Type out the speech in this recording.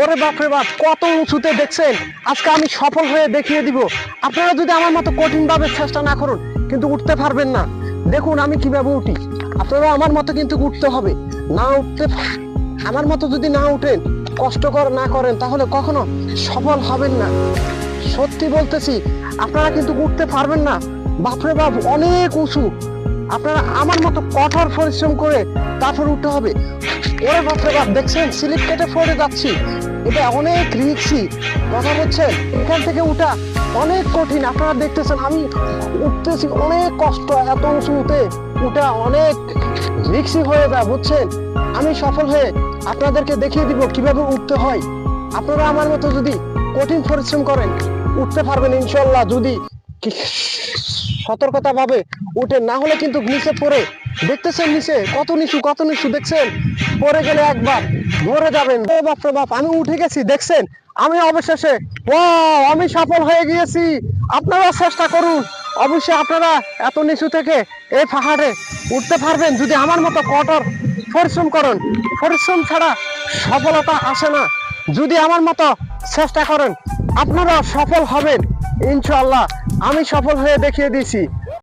ওরে বাপরে বাপ, কত উঁচুতে দেখছেন? আজকে আমি সফল হয়ে দেখিয়ে দিব। আপনারা যদি আমার মতো কঠিন ভাবে চেষ্টা না করুন, কিন্তু উঠতে পারবেন না। দেখুন আমি কীভাবে উঠি। আপনারা আমার মতো কিন্তু উঠতে হবে। না উঠতে আমার মতো যদি না উঠেন কষ্ট কর না করেন, তাহলে কখনো সফল হবেন না। সত্যি বলতেছি, আপনারা কিন্তু উঠতে পারবেন না। বাপরে বাপ, অনেক উঁচু। আপনারা আমার মতো কঠোর পরিশ্রম করে তারপর উঠতে হবে। ওরে বাপরে বাপ, দেখছেন? স্লিপ কেটে ফোরে যাচ্ছি। এটা অনেক রিক্সি। কথা বলছেন? এখান থেকে উঠা অনেক কঠিন। আপনারা দেখতেছেন, আমি উঠতেছি অনেক কষ্ট, এত উঁচুতে উঠা অনেক রিক্সি হয়ে যায়, বুঝছেন? আমি সফল হয়ে আপনাদেরকে দেখিয়ে দিব কীভাবে উঠতে হয়। আপনারা আমার মতো যদি কঠিন পরিশ্রম করেন, উঠতে পারবেন ইনশাল্লাহ যদি কি- সতর্কতা ভাবে উঠে না হলে কিন্তু নিচে পড়ে। দেখতেছেন নিচে? কত নিচু কত নিচু, দেখছেন? পড়ে গেলে একবার মরে যাবেন। বাপ আমি উঠে গেছি, দেখছেন? আমি অবশেষে ও আমি সফল হয়ে গিয়েছি। আপনারা চেষ্টা করুন। অবশ্যই আপনারা এত নিচু থেকে এই পাহাড়ে উঠতে পারবেন। যদি আমার মতো কঠোর পরিশ্রম করেন, পরিশ্রম ছাড়া সফলতা আসে না। যদি আমার মতো চেষ্টা করেন আপনারা সফল হবেন, ইনশাআল্লাহ। আমি সফল হয়ে দেখিয়ে দিয়েছি।